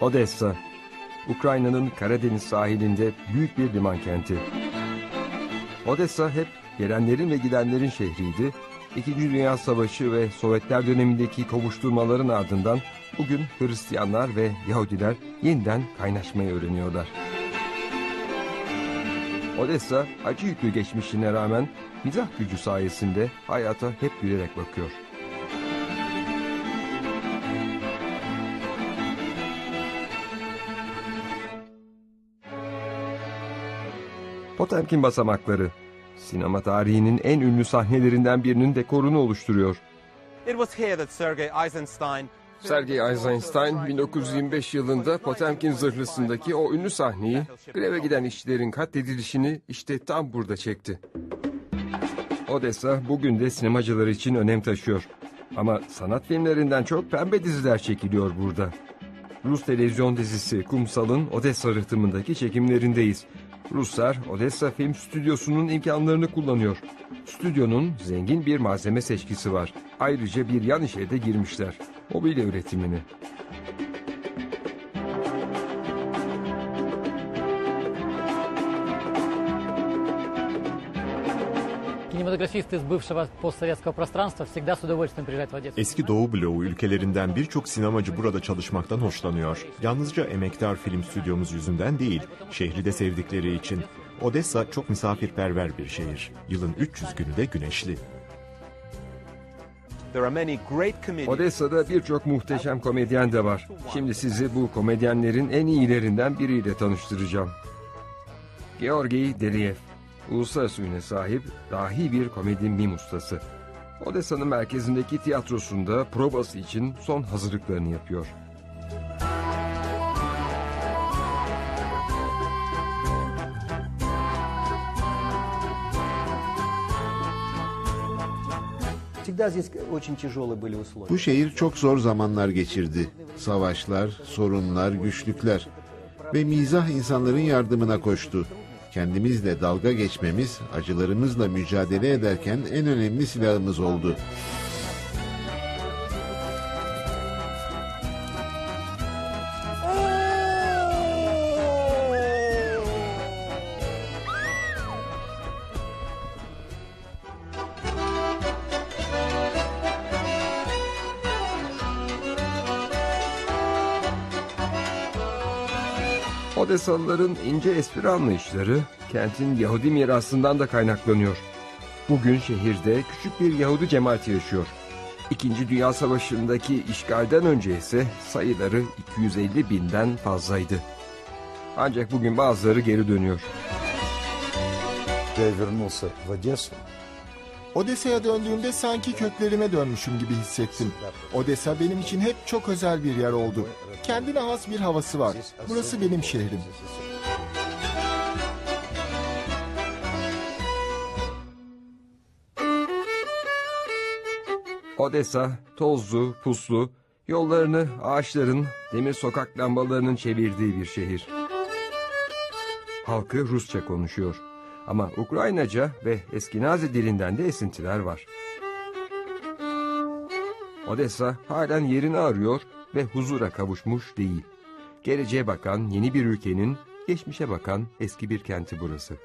Odessa, Ukrayna'nın Karadeniz sahilinde büyük bir liman kenti. Odessa hep gelenlerin ve gidenlerin şehriydi. İkinci Dünya Savaşı ve Sovyetler dönemindeki kovuşturmaların ardından bugün Hristiyanlar ve Yahudiler yeniden kaynaşmayı öğreniyorlar. Odessa acı yüklü geçmişine rağmen mizah gücü sayesinde hayata hep gülerek bakıyor. Potemkin basamakları sinema tarihinin en ünlü sahnelerinden birinin dekorunu oluşturuyor. It was here that Sergei Eisenstein Sergei Eisenstein 1925 yılında Potemkin zırhlısındaki o ünlü sahneyi greve giden işçilerin katledilişini işte tam burada çekti. Odessa bugün de sinemacılar için önem taşıyor. Ama sanat filmlerinden çok pembe diziler çekiliyor burada. Rus televizyon dizisi Kumsal'ın Odessa rıhtımındaki çekimlerindeyiz. Ruslar Odessa Film Stüdyosu'nun imkanlarını kullanıyor. Stüdyonun zengin bir malzeme seçkisi var. Ayrıca bir yan işe de girmişler. Mobilya üretimini. Кинематографисты из бывшего постсоветского пространства всегда с удовольствием приезжают в Одессу. Eski Doğu bloğu ülkelerinden birçok sinemacı burada çalışmaktan hoşlanıyor. Yalnızca emektar film stüdyomuz yüzünden değil, şehri de sevdikleri için. Odessa çok misafirperver bir şehir. Yılın 300 günü de güneşli. there are many great comedians. Odessa'da birçok muhteşem komedyen de var. Şimdi sizi bu komedyenlerin en iyilerinden biriyle tanıştıracağım. Georgi Deriyev. uluslararası üne sahip dahi bir komedi mim ustası. Odessa'nın merkezindeki tiyatrosunda provası için son hazırlıklarını yapıyor. Bu şehir çok zor zamanlar geçirdi. Savaşlar, sorunlar, güçlükler ve mizah insanların yardımına koştu. Kendimizle dalga geçmemiz, acılarımızla mücadele ederken en önemli silahımız oldu. Odesalıların ince espri anlayışları kentin Yahudi mirasından da kaynaklanıyor. Bugün şehirde küçük bir Yahudi cemaati yaşıyor. İkinci Dünya Savaşı'ndaki işgalden önce ise sayıları 250 binden fazlaydı. Ancak bugün bazıları geri dönüyor. Ve Odessa'ya döndüğümde sanki köklerime dönmüşüm gibi hissettim. Odessa benim için hep çok özel bir yer oldu. Kendine has bir havası var. Burası benim şehrim. Odessa tozlu, puslu, yollarını ağaçların, demir sokak lambalarının çevirdiği bir şehir. Halkı Rusça konuşuyor. Ama Ukraynaca ve Eski dilinden de esintiler var. Odessa halen yerini arıyor ve huzura kavuşmuş değil. Geleceğe bakan yeni bir ülkenin, geçmişe bakan eski bir kenti burası.